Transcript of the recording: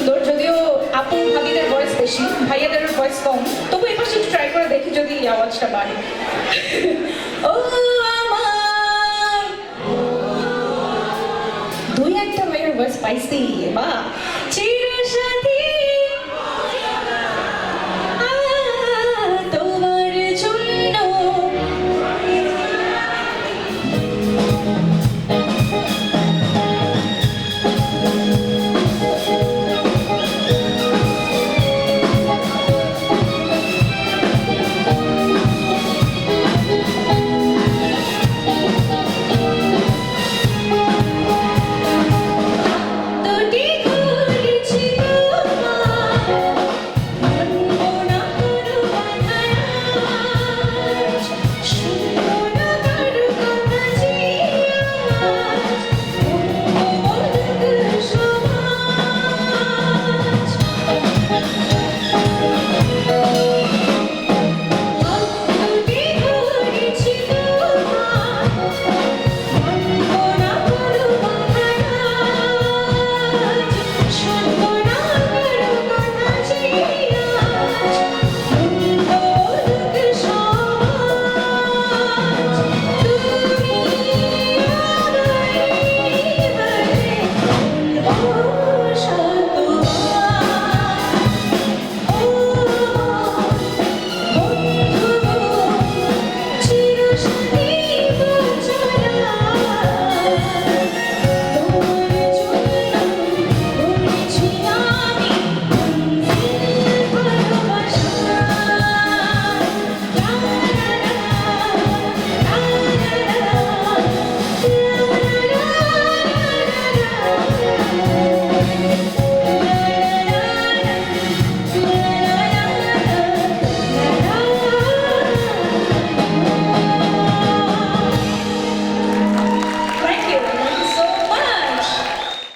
সুন্দর, যদিও আপু ভাবিদের ভয়েস বেশি ভাইয়াদের ভয়েস কম। তবু এবার একটু ট্রাই করে দেখি যদি এই আওয়াজটা বাড়ে। ও দুই একটা মেয়ের ভয়েস পাইছি বা